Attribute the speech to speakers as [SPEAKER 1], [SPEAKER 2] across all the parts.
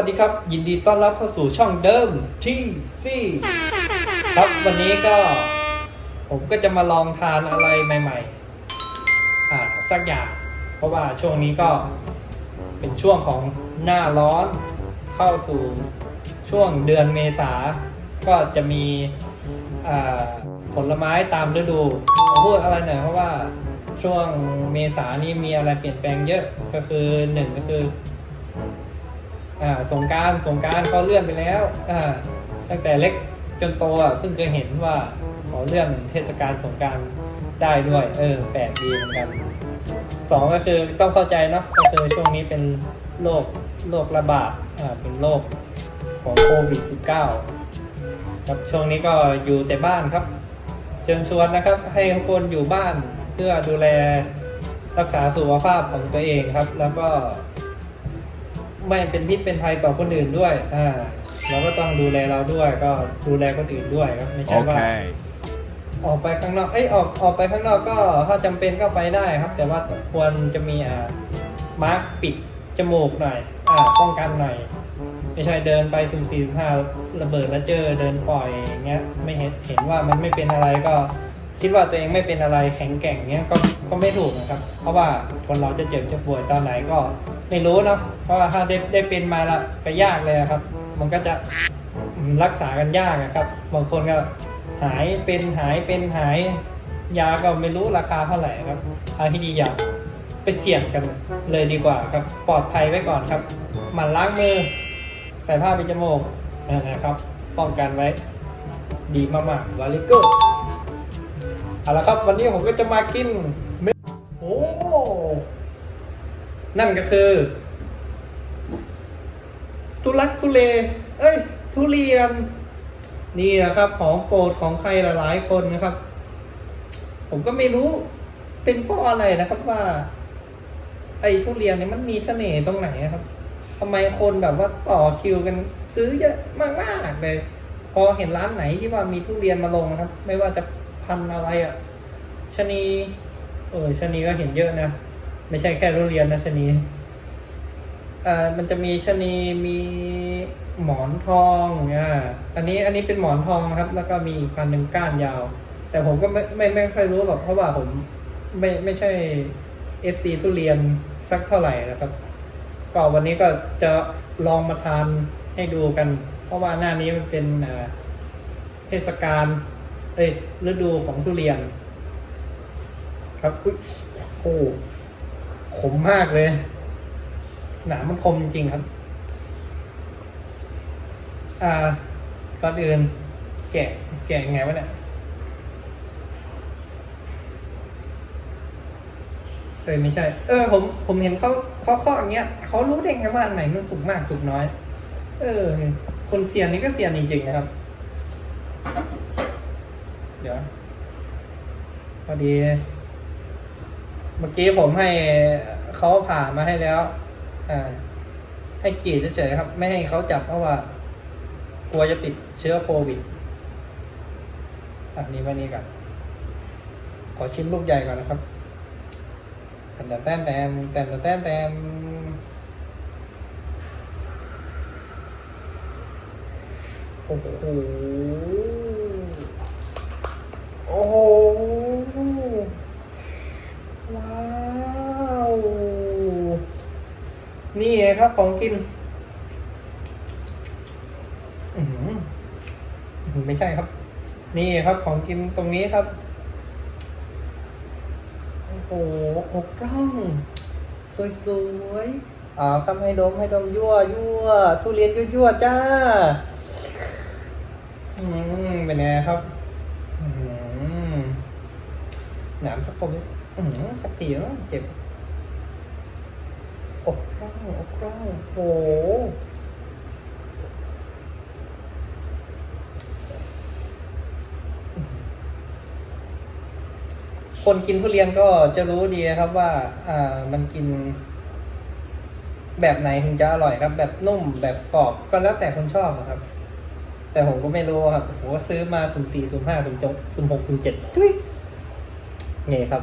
[SPEAKER 1] วัสดีครับ ยินดีต้อนรับเข้าสู่ช่องเดิมที่ซี่ครับวันนี้ก็ ผมก็จะมาลองทานอะไรใหม่ ๆ อ่าสักอย่าง เพราะว่าช่วงนี้ก็เป็นช่วงของหน้าร้อนเข้าสู่ช่วงเดือนเมษา ก็จะมีผลไม้ตามฤดูพูดอะไรหน่อยเพราะว่าช่วงเมษานี่มีอะไรเปลี่ยนแปลงเยอะก็คือหนึ่งก็คือ อ่าสงการสงการเขาเลื่อนไปแล้วอ่าตั้งแต่เล็กจนโตอะเพิ่งเคยเห็นว่าเขาเลื่อนเทศกาลสงการได้ด้วย เออแปลกดีเหมือนกันสองก็คือต้องเข้าใจเนาะก็คือช่วงนี้เป็นโรคโรคระบาดอ่าเป็นโรคของโควิด -19 ครับช่วงนี้ก็อยู่แต่บ้านครับ เชิญชวนนะครับ ให้ทุกคนอยู่บ้านเพื่อดูแลรักษาสุขภาพของตัวเองครับ แล้วก็ ไม่เป็นพิษเป็นภัยต่อคนอื่นด้วยอ่าเราก็ต้องดูแลเราด้วย ก็ดูแลคนอื่นด้วยครับไม่ใช่ว่า
[SPEAKER 2] Okay.
[SPEAKER 1] ออกไปข้างนอก เอ้ยออกออกไปข้างนอกก็ถ้าจำเป็นก็ไปได้ครับ แต่ว่าควรจะมีอ่ามาร์กปิดจมูกหน่อย อ่าป้องกันหน่อย ไม่ใช่เดินไปสุ่มสี่สุ่มห้าระเบิดแล้วเจอเดินปล่อยอย่างเงี้ย ไม่เห็นเห็นว่ามันไม่เป็นอะไรก็ คิดว่าตัวเองไม่เป็นอะไรแข็งแกร่งเงี้ยก็ก็ไม่ถูกนะครับ เพราะว่าคนเราจะเจ็บจะป่วยตอนไหนก็ไม่รู้เนาะเพราะว่าถ้าได้ได้เป็นมาละก็ยากเลยครับ มันก็จะรักษากันยากอะครับบางคนก็หายเป็นหายเป็นหายยาก็ไม่รู้ราคาเท่าไหร่ครับทาที่ดีอย่าไปเสี่ยงกันเลยดีกว่าครับปลอดภัยไว้ก่อนครับหมั่นล้างมือ ใส่ผ้าปิดจมูกนะครับป้องกันไว้ดีมากๆวาลิโก้ เอาละครับวันนี้ผมก็จะมากินโอ้นั่นก็คือทุลักทุเล เอ้ย ทุเรียน นี่นะครับของโปรดของใครหลายๆคนนะครับ ผมก็ไม่รู้เป็นเพราะอะไรนะครับว่า ไอ้ทุเรียนเนี่ยมันมีเสน่ห์ตรงไหนครับทำไมคนแบบว่าต่อคิวกันซื้อเยอะมากๆเลย พอเห็นร้านไหนที่ว่ามีทุเรียนมาลงนะครับ ไม่ว่าจะ พันธุ์อะไรอะชะนีเออชะนีก็เห็นเยอะนะ ไม่ใช่แค่ทุเรียนนะชะนีอ่ามันจะมีชะนีมีหมอนทองอ่าอันนี้อันนี้เป็นหมอนทองนะครับ แล้วก็มีอีกพันหนึ่งก้านยาว แต่ผมก็ไม่ไม่ไม่ค่อยรู้หรอกเพราะว่าผมไม่ไม่ใช่ FC ทุเรียนสักเท่าไหร่นะครับ ก็วันนี้ก็จะลองมาทานให้ดูกัน เพราะว่าหน้านี้มันเป็นเทศกาล เอ้ยฤดูของทุเรียน ครับอุ๊ยโอ้ขมมากเลย หนามมันคมจริงครับ อ่าก่อนอื่น แกะ แกะยังไงวะเนี่ยเออไม่ใช่ เออ ผมผมเห็นเขาเขาเคาอย่างเงี้ยเขารู้ได้ไงว่าอันไหนมันสุกมากสุกน้อย เออ คนเซียนนี่ก็เซียนจริงๆนะครับ เดี๋ยวพอดี เมื่อกี้ผมให้เขาผ่ามาให้แล้ว อ่า ให้กรีดเฉยๆครับ ไม่ให้เขาจับเพราะว่า กลัวจะติดเชื้อโควิดอันนี้ไว้นี่ก่อนขอชิ้นลูกใหญ่ก่อนนะครับแตนแตนแตนแตนแตนแตนโอ้โห อ้โห ว้าว นี่ไงครับของกินอื้อหืออื้อหือไม่ใช่ครับ นี่ครับของกินตรงนี้ครับ โอ้โหอกร่อง สวยๆอ่าครับให้ดมให้ดมยั่วยั่วทุเรียนยั่วยั่วจ้า อืมเป็นไงครับอืม หนามสักคมอืมสักทีแล้วเจ็บอกร่องอกร่องโหคนกินทุเรียนก็จะรู้ดีครับว่า อ่า มันกิน แบบไหนถึงจะอร่อยครับ แบบนุ่มแบบกรอบก็แล้วแต่คนชอบอะครับ แต่ผมก็ไม่รู้ครับโหซื้อมาสุ่มสี่สุ่มห้าสุ่มจกสุ่มหกสุ่มเจ็ดทุย นี่ครับ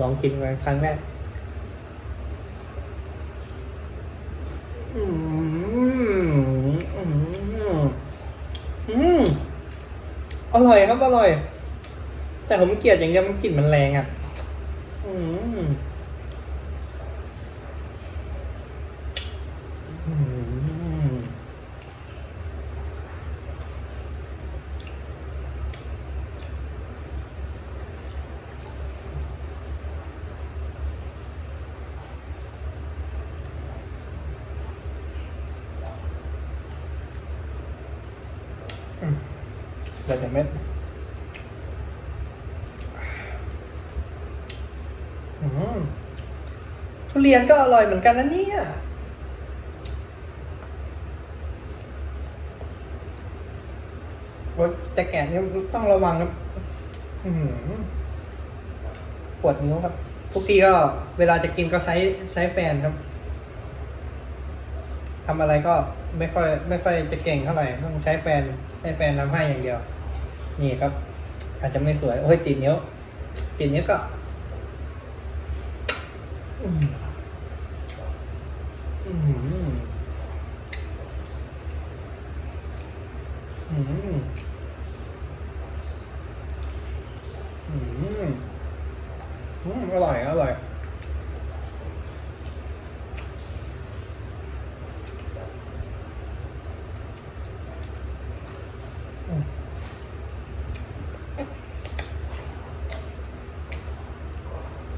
[SPEAKER 1] ลองกินกัครั้งแรกอืมอืมอืมอร่อยครับอร่อย แต่ผมเกลียดอย่างเดียวมันกลิ่นมันแรงอะ่ะ เดี๋ยวแต่เม็ดอืมทุเรียนก็อร่อยเหมือนกันนะเนี่ยโอ๊ยแต่แกะเนี่ยต้องระวังครับอืมปวดนิ้วครับ ทุกทีก็เวลาจะกินก็ใช้ใช้แฟนครับทำอะไรก็ ไม่ค่อยไม่ค่อยจะเก่งเท่าไหร่ต้องใช้แฟนให้แฟนทำให้อย่างเดียว นี่ครับ อาจจะไม่สวยโอ้ยติดนิ้วติดนิ้วก็อืมอืมอืมอืมอืมอร่อยอร่อย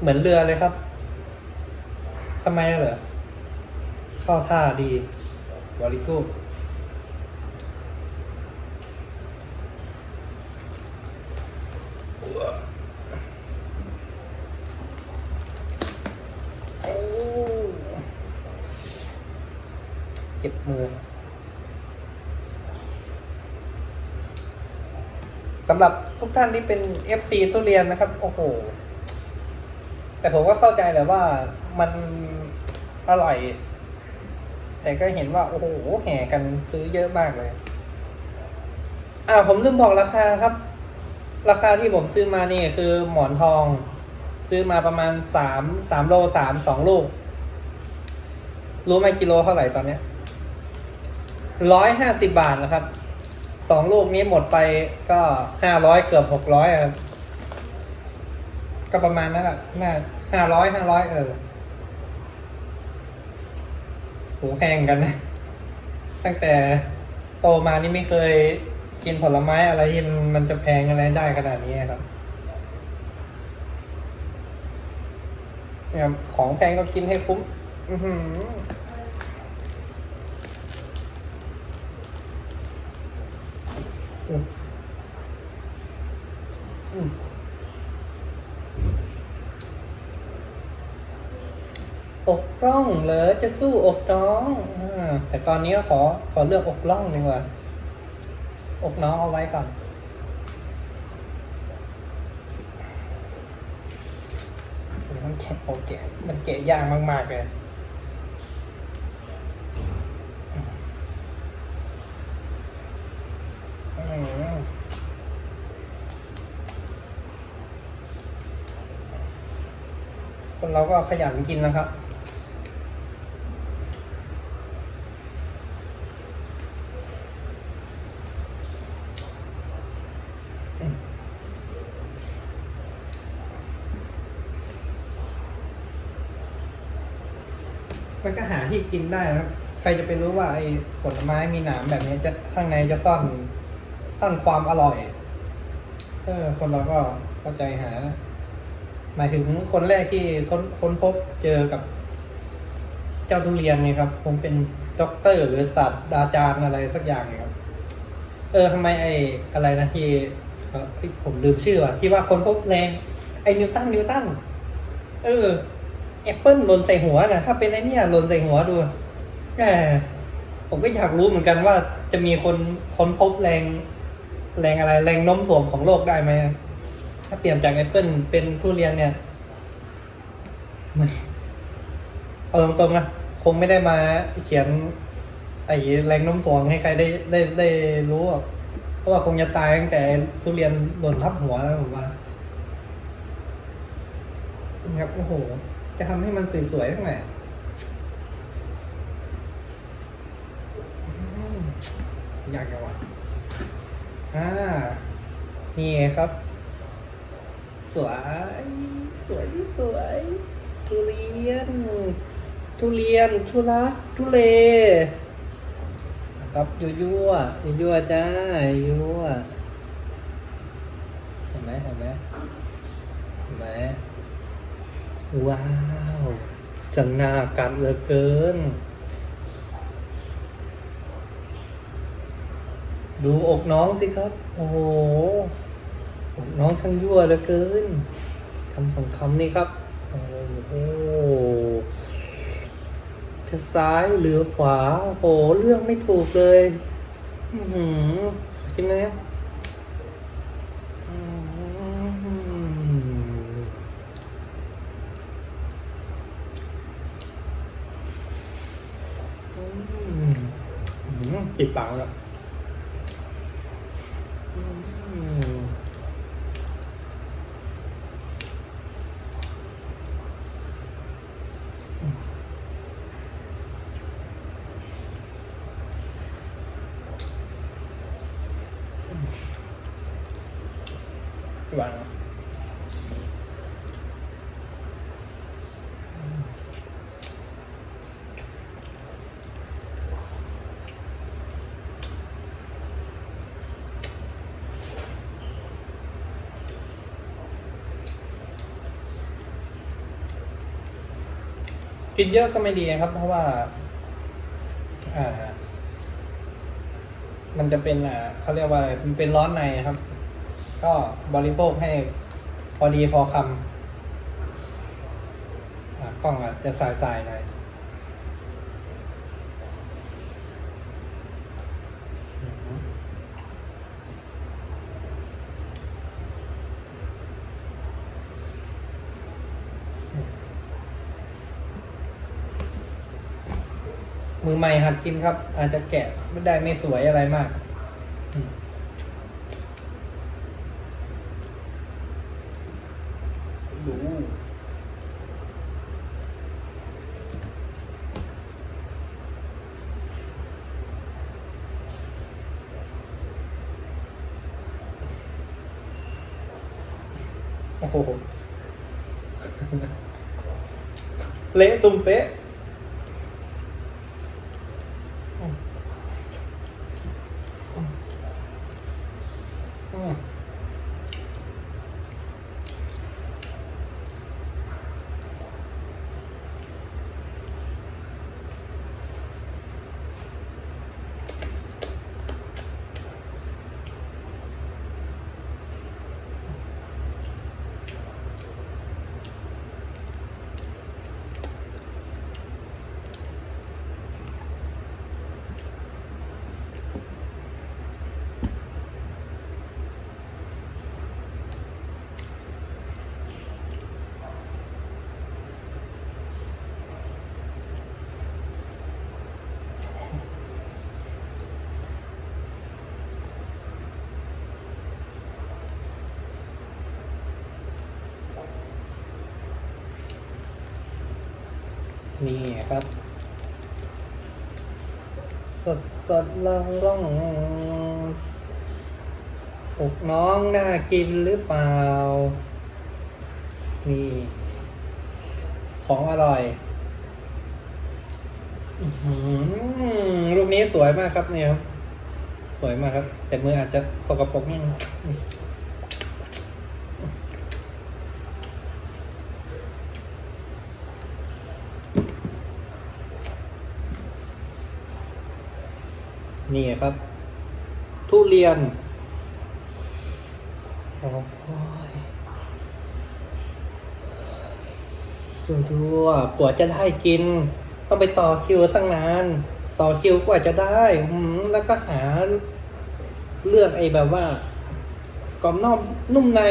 [SPEAKER 1] มือนเรือเลยครับทำไมอะเหรอเข้าท่าดีวอลิกูเจ็บมือสำหรับทุกท่านที่เป็น FC ทุเรียนนะครับ โอ้โห แต่ผมก็เข้าใจแหละว่ามันอร่อย แต่ก็เห็นว่า โอ้โหแห่กันซื้อเยอะมากเลย อ่าผมลืมบอกราคาครับ ราคาที่ผมซื้อมานี่คือหมอนทอง ซื้อมาประมาณสามสามโลสามสองลูก รู้ไหมกิโลเท่าไหร่ตอนเนี้ยร้อยห้าสิบบาทนะครับสองลูกนี้หมดไปก็ห้าร้อยเกือบหกร้อยครับ ก็ประมาณนั้นแหละน่า ห้าร้อยห้าร้อยเออโหแพงกันนะ ตั้งแต่โตมานี่ไม่เคยกินผลไม้อะไรที่มันจะแพงอะไรได้ขนาดนี้ครับเนี่ยของแพงก็กินให้คุ้มอือหืออืมอืม อกร่องเหรอจะสู้อกน้องอแต่ตอนนี้ก็ขอขอเลือกอกร่องดีกว่า อกน้องเอาไว้ก่อน มันแกะโอเคมันแกะยากมาก ๆ เลยคนเราก็ขยันกินนะครับ มันก็หาที่กินได้นะครับ ใครจะไปรู้ว่าไอ้ผลไม้มีหนามแบบนี้จะข้างในจะซ่อนซ่อนความอร่อยเออคนเราก็เข้าใจหานะหมายถึงคนแรกที่ค้นค้นพบเจอกับ เจ้าทุเรียนเนี่ยครับ คงเป็นด็อกเตอร์หรือศาสตราจารย์อะไรสักอย่างเนี่ยครับ เออทำไมไอ้อะไรนะที่ผมลืมชื่อว่ะที่ว่าคนพบแรงไอ้นิวตันนิวตันเออ แอปเปิลหล่นใส่หัวนะถ้าเป็นไอเนี่ยหล่นใส่หัวดูแหมผมก็อยากรู้เหมือนกันว่าจะมีคนค้นพบแรงแรงอะไร แรงโน้มถ่วงของโลกได้ไหมถ้าเปลี่ยนจากแอปเปิลเป็นทุเรียนเนี่ยเอาตรงๆนะคงไม่ได้มาเขียน ไอ้แรงโน้มถ่วงให้ใครได้ได้ได้รู้หรอกเพราะว่าคงจะตายตั้งแต่ทุเรียนหล่นทับหัวแล้วผมว่าครับโอ้โห จะทำให้มันสวยๆทั้งไหนอืมอยากจะวะอ่า นี่ไงครับ สวย สวยสวย ทุเรียน ทุเรียน ทุรักทุเลครับยั่วยั่วยั่วจ้ายั่วเห็นไหมเห็นไหมเห็นไหม ว้าวจังนากัดเหลือเกิน ดูอกน้องสิครับ โอ้โหอกน้องช่างยั่วเหลือเกินคำสองคำนี่ครับ โอ้โหจะซ้ายหรือขวา โอ้โหเรื่องไม่ถูกเลย อือหือขอชิมเลยครับอืมอืม อืมติดปากแล้วอืมหวาน กินเยอะก็ไม่ดีครับ เพราะว่า อ่า มันจะเป็นอ่าเขาเรียกว่าอะไรมันเป็นร้อนในครับ ก็บริโภคให้พอดีพอคำอ่ากล้องอาจจะสายๆหน่อย มือใหม่หัดกินครับ อาจจะแกะไม่ได้ไม่สวยอะไรมากดูโอ้โห เละตุ้มเป๊ะ Okay. นี่ครับ สดสดลองลองอกน้องน่ากินหรือเปล่า นี่ ของอร่อยรูปนี้สวยมากครับเนี่ยครับสวยมากครับ แต่มืออาจจะสกปรกนิดนึง นี่ครับ ทุเรียนโอ้ยชั่วๆกว่าจะได้กิน ต้องไปต่อคิวตั้งนาน ต่อคิวกว่าจะได้แล้วก็หา เลือกไอ้แบบว่ากรอบนอกนุ่มใน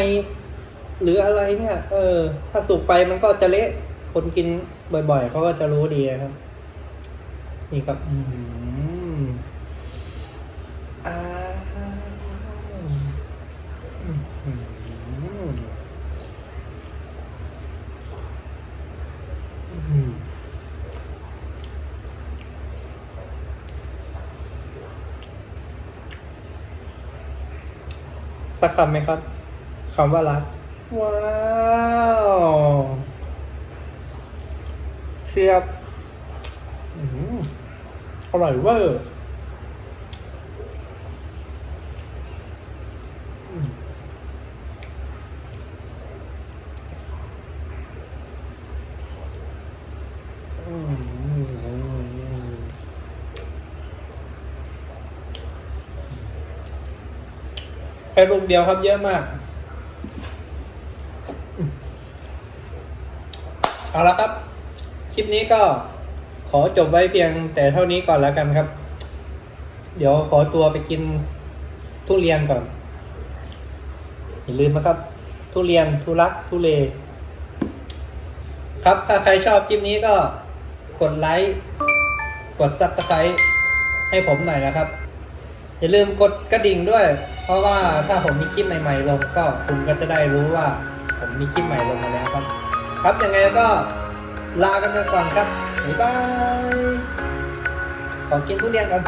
[SPEAKER 1] หรืออะไรเนี่ย เออ ถ้าสุกไปมันก็จะเละคนกินบ่อยๆเขาก็จะรู้ดีครับ นี่ครับ อืมอ้าวอืมอืมอืม สักคำไหมครับคำว่ารัก ว้าวเชียบอืมอร่อยเวอร์อืมอืม แค่ลูกเดียวครับเยอะมาก เอาละครับ คลิปนี้ก็ขอจบไว้เพียงแต่เท่านี้ก่อนแล้วกันครับ เดี๋ยวขอตัวไปกินทุเรียนก่อน อย่าลืมนะครับ ทุเรียนทุรักทุเล ครับถ้าใครชอบคลิปนี้ก็กดไลค์ กดซับสไครต์ให้ผมหน่อยนะครับ อย่าลืมกดกระดิ่งด้วย เพราะว่าถ้าผมมีคลิปใหม่ ๆ ลงก็คุณก็จะได้รู้ว่า ผมมีคลิปใหม่ลงมาแล้วครับ ครับยังไงก็ลากันไปก่อนครับบ๊ายบายขอกินทุเรียนก่อน